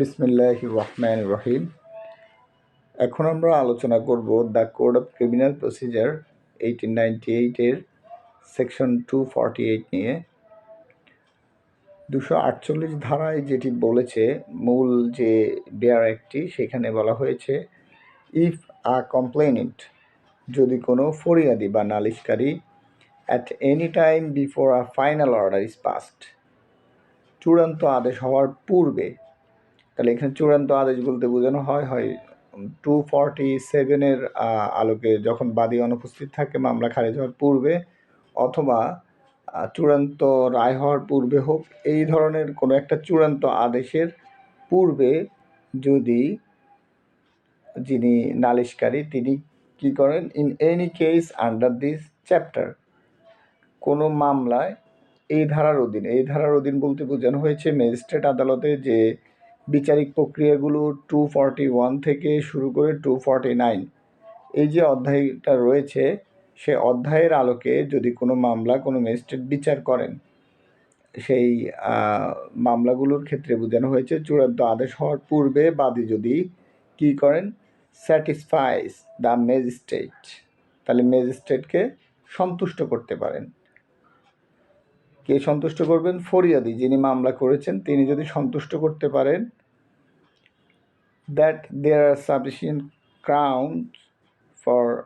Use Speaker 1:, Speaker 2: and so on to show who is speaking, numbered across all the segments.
Speaker 1: বিসমিল্লাহ রহমান রহিম। এখন আমরা আলোচনা করব the code of criminal procedure eighteen ninety এইটের সেকশন টু ফর্টি এইট নিয়ে। দুশো আটচল্লিশ ধারায় যেটি বলেছে, মূল যে বেয়ার একটি সেখানে বলা হয়েছে, ইফ আ কমপ্লেনেন্ট যদি কোনো ফরিয়াদি বা নালিশকারী at any time before a final order is passed চূড়ান্ত আদেশ হওয়ার পূর্বে তাহলে এখানে চূড়ান্ত আদেশ বলতে বোঝানো হয় হয় টু ফর্টি সেভেনের আলোকে যখন বাদী অনুপস্থিত থাকে মামলা খারিজ হওয়ার পূর্বে অথবা চূড়ান্ত রায় হওয়ার পূর্বে হোক, এই ধরনের কোনো একটা চূড়ান্ত আদেশের পূর্বে যদি যিনি নালিশকারী তিনি কি করেন? In any case under this chapter কোনো মামলায় এই ধারার অধীন, এই ধারার অধীন বলতে বোঝানো হয়েছে ম্যাজিস্ট্রেট আদালতে যে বিচারিক প্রক্রিয়াগুলো টু ফর্টি ওয়ান থেকে শুরু করে টু ফর্টি নাইন এই যে অধ্যায়টা রয়েছে, সে অধ্যায়ের আলোকে যদি কোনো মামলা কোনো ম্যাজিস্ট্রেট বিচার করেন, সেই মামলাগুলোর ক্ষেত্রে বোঝানো হয়েছে চূড়ান্ত আদেশ হওয়ার পূর্বে বাদী যদি কি করেন স্যাটিসফাইস দ্য ম্যাজিস্ট্রেট তাহলে ম্যাজিস্ট্রেটকে সন্তুষ্ট করতে পারেন। কে সন্তুষ্ট করবেন? ফরিয়াদি, যিনি মামলা করেছেন, তিনি যদি সন্তুষ্ট করতে পারেন that there are sufficient grounds for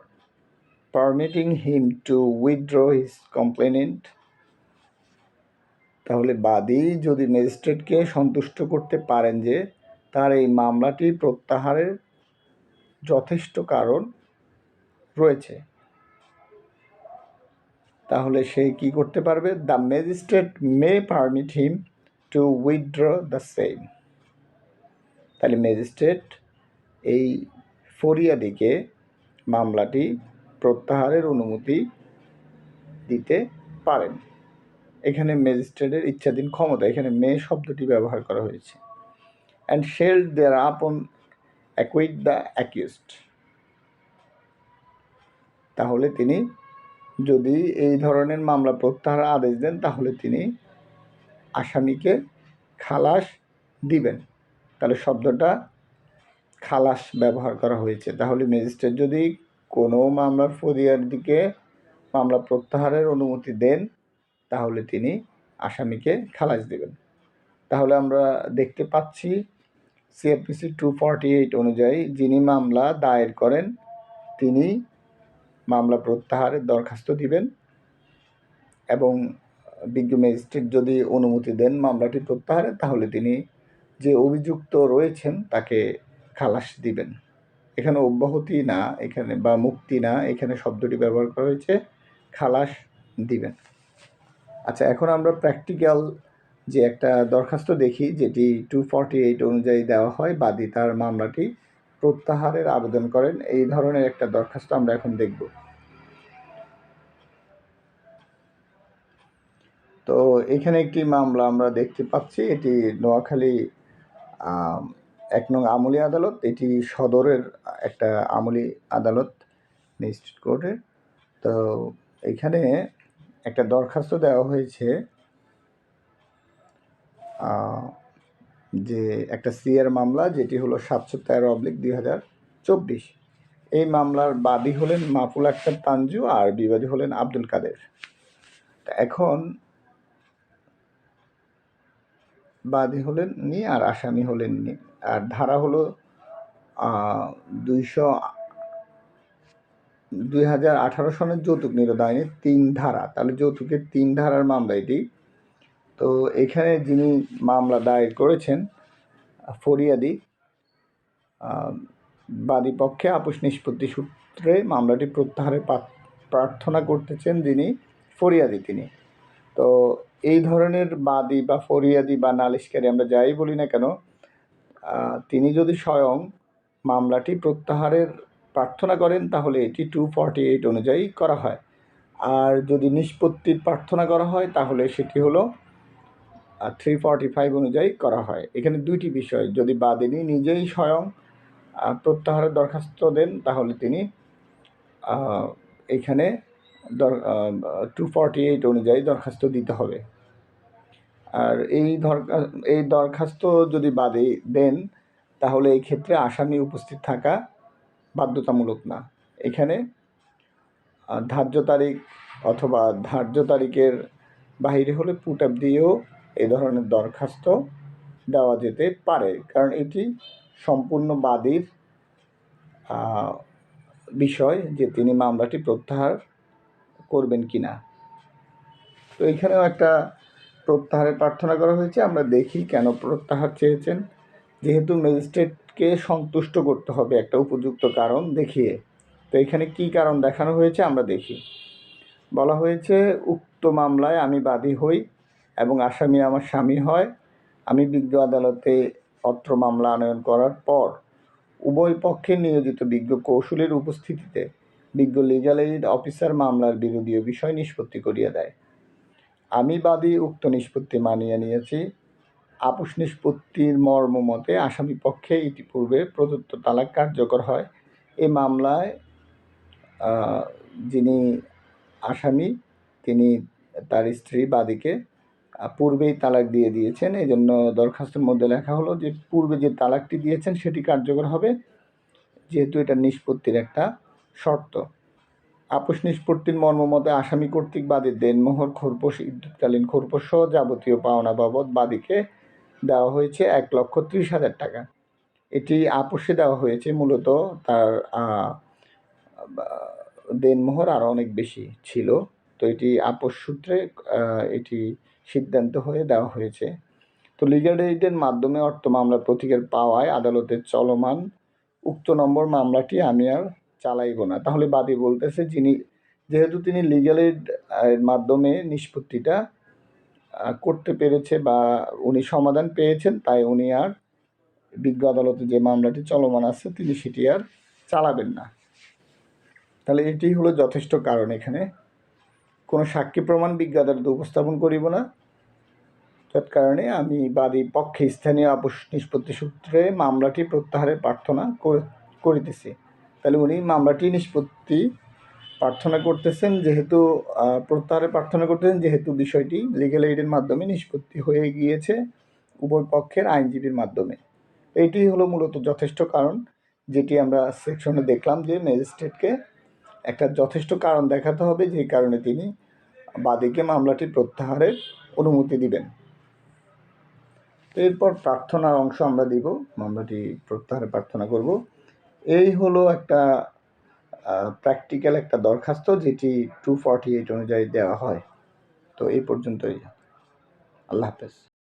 Speaker 1: permitting him to withdraw his complainant তাহলে বাদী যদি ম্যাজিস্ট্রেটকে সন্তুষ্ট করতে পারেন যে তার এই মামলাটি প্রত্যাহারের যথেষ্ট কারণ রয়েছে। তাহলে সে কি করতে পারবে? The magistrate may permit him to withdraw the same তাহলে ম্যাজিস্ট্রেট এই ফরিয়াদিকে মামলাটি প্রত্যাহারের অনুমতি দিতে পারেন। এখানে ম্যাজিস্ট্রেটের ইচ্ছাধীন ক্ষমতা, এখানে মে শব্দটি ব্যবহার করা হয়েছে। অ্যান্ড শেল্ড দেয়ার আপন অ্যাকুইট দ্য অ্যাকিউজড তাহলে তিনি যদি এই ধরনের মামলা প্রত্যাহার আদেশ দেন, তাহলে তিনি আসামিকে খালাস দিবেন। তাহলে শব্দটা খালাস ব্যবহার করা হয়েছে। তাহলে ম্যাজিস্ট্রেট যদি কোনো মামলার ফরিয়ার দিকে মামলা প্রত্যাহারের অনুমতি দেন, তাহলে তিনি আসামিকে খালাস দেবেন। তাহলে আমরা দেখতে পাচ্ছি সিএফপিসি টু ফর্টি এইট অনুযায়ী যিনি মামলা দায়ের করেন, তিনি মামলা প্রত্যাহারের দরখাস্ত দিবেন এবং বিজ্ঞ ম্যাজিস্ট্রেট যদি অনুমতি দেন মামলাটি প্রত্যাহারে তাহলে তিনি যে অভিযুক্ত রয়েছেন তাকে খালাস দিবেন। এখানে অব্যাহতি না, এখানে বা মুক্তি না, এখানে শব্দটি ব্যবহার করা হয়েছে, খালাস দিবেন। আচ্ছা এখন আমরা প্র্যাকটিক্যাল যে একটা দরখাস্ত দেখি, যেটি টু ফর্টি এইট অনুযায়ী দেওয়া হয়, বাদী তার মামলাটি প্রত্যাহারের আবেদন করেন। এই ধরনের একটা দরখাস্ত আমরা এখন দেখব। তো এখানে একটি মামলা আমরা দেখতে পাচ্ছি। এটি নোয়াখালী এক নং আমলি আদালত। এটি সদরের একটা আমলি আদালত, ম্যাজিস্ট্রেট কোর্টের। তো এখানে একটা দরখাস্ত দেওয়া হয়েছে যে একটা সিআর মামলা যেটি হলো সাতশো তেরো অবলিক দুই হাজার চব্বিশ। এই মামলার বাদী হলেন মাপুল আক্তার তানজু আর বিবাদী হলেন আব্দুল কাদের। এখন বাদী হলেন নি আর আসামি হলেন নি আর ধারা হলো দুইশো দুই হাজার আঠারো সনের যৌতুক নিরোধ আইনের তিন ধারা। তাহলে যৌতুকের তিন ধারার মামলা এটি তো এখানে যিনি মামলা দায়ের করেছেন ফরিয়াদি আহ, বাদী পক্ষে আপোষ নিষ্পত্তি সূত্রে মামলাটি প্রত্যাহারের প্রার্থনা করতেছেন যিনি ফরিয়াদি তিনি। তো এই ধরনের বাদী বা ফরিয়াদি বা নালিশকারী আমরা যাই বলি না কেন তিনি যদি স্বয়ং মামলাটি প্রত্যাহারের প্রার্থনা করেন তাহলে এটি টু ফর্টি এইট অনুযায়ী করা হয়। আর যদি নিষ্পত্তির প্রার্থনা করা হয় তাহলে সেটি হলো থ্রি ফর্টি ফাইভ অনুযায়ী করা হয়। এখানে দুইটি বিষয়, যদি বাদিনী নিজেই স্বয়ং প্রত্যাহারের দরখাস্ত দেন, তাহলে তিনি এখানে টু ফর্টি এইট অনুযায়ী দরখাস্ত দিতে হবে। আর এই এই দরখাস্ত যদি বাদী দেন, তাহলে এই ক্ষেত্রে আসামি উপস্থিত থাকা বাধ্যতামূলক না। এখানে ধার্য তারিখ অথবা ধার্য তারিখের বাইরে হলে পুট আপ দিয়েও এই ধরনের দরখাস্ত দেওয়া যেতে পারে। কারণ এটি সম্পূর্ণ বাদীর বিষয় যে তিনি মামলাটি প্রত্যাহার করবেন কি না তো এখানেও একটা প্রত্যাহারের প্রার্থনা করা হয়েছে। আমরা দেখি কেন প্রত্যাহার চেয়েছেন। যেহেতু ম্যাজিস্ট্রেটকে সন্তুষ্ট করতে হবে একটা উপযুক্ত কারণ দেখিয়ে। তো এখানে কি কারণ দেখানো হয়েছে আমরা দেখি। বলা হয়েছে, উক্ত মামলায় আমি বাদী হই। এবং আসামি আমার স্বামী হয়। আমি বিজ্ঞ আদালতে অত্র মামলা আনয়ন করার পর উভয় পক্ষে নিয়োজিত বিজ্ঞ কৌশলের উপস্থিতিতে বিজ্ঞ লিগাল এইড অফিসার মামলার বিরোধীয় বিষয় নিষ্পত্তি করিয়া দেয়। আমি বাদী উক্ত নিষ্পত্তি মানিয়ে নিয়েছি। আপোষ নিষ্পত্তির মর্ম মতে আসামি পক্ষে ইতিপূর্বে প্রদত্ত তালাক কার্যকর হয়। এই মামলায় যিনি আসামি, তিনি তার স্ত্রী বাদীকে পূর্বেই তালাক দিয়ে দিয়েছেন। এই জন্য দরখাস্তের মধ্যে লেখা হলো যে, পূর্বে যে তালাকটি দিয়েছেন সেটি কার্যকর হবে। যেহেতু এটা নিষ্পত্তির একটা শর্ত। আপোষ নিষ্পত্তির মর্ম মতে আসামি কর্তৃক বাদীর দেনমোহর খোরপোশ, ইদ্যুৎকালীন খোরপোশ সহ যাবতীয় পাওনা বাবদ বাদীকে দেওয়া হয়েছে এক লক্ষ ত্রিশ হাজার টাকা। এটি আপোষে দেওয়া হয়েছে মূলত তার দেনমোহর আরও অনেক বেশি ছিল। তো এটি আপোষ সূত্রে এটি সিদ্ধান্ত হয়ে দেওয়া হয়েছে। তো লিগাল এইডের মাধ্যমে অর্থ মামলা প্রতীকের পাওয়ায় আদালতের চলমান উক্ত নম্বর মামলাটি আমি আর চালাইব না। তাহলে বাদী বলতেছে যিনি, যেহেতু তিনি লিগাল এইড মাধ্যমে নিষ্পত্তিটা করতে পেরেছে বা উনি সমাধান পেয়েছেন, তাই উনি আর বিজ্ঞ আদালতে যে মামলাটি চলমান আছে, তিনি সেটি আর চালাবেন না। তাহলে এটি হলো যথেষ্ট কারণ এখানে। কোনো সাক্ষী প্রমাণ বিজ্ঞ আদালতে উপস্থাপন করিব না। তৎকারণে আমি বাদী পক্ষে স্থানীয় আপোষ নিষ্পত্তি সূত্রে মামলাটি প্রত্যাহারের প্রার্থনা করে- করিতেছি। তাহলে উনি মামলাটি নিষ্পত্তি প্রার্থনা করতেছেন যেহেতু আহ, প্রত্যাহারের প্রার্থনা করতেছেন যেহেতু বিষয়টি লিগ্যাল এইডের মাধ্যমে নিষ্পত্তি হয়ে গিয়েছে উভয় পক্ষের আইনজীবীর মাধ্যমে। এইটি হলো মূলত যথেষ্ট কারণ যেটি আমরা সেকশনে দেখলাম যে ম্যাজিস্ট্রেটকে একটা যথেষ্ট কারণ দেখাতে হবে যে কারণে তিনি বাদীকে মামলাটি প্রত্যাহারের অনুমতি দিবেন। এরপর প্রার্থনার অংশ আমরা দিব। মামলাটি প্রত্যাহারে প্রার্থনা করব। এই হলো একটা প্র্যাকটিক্যাল একটা দরখাস্ত যেটি টু ফর্টি এইট অনুযায়ী দেওয়া হয়। তো এই পর্যন্তই। আল্লাহ হাফেজ।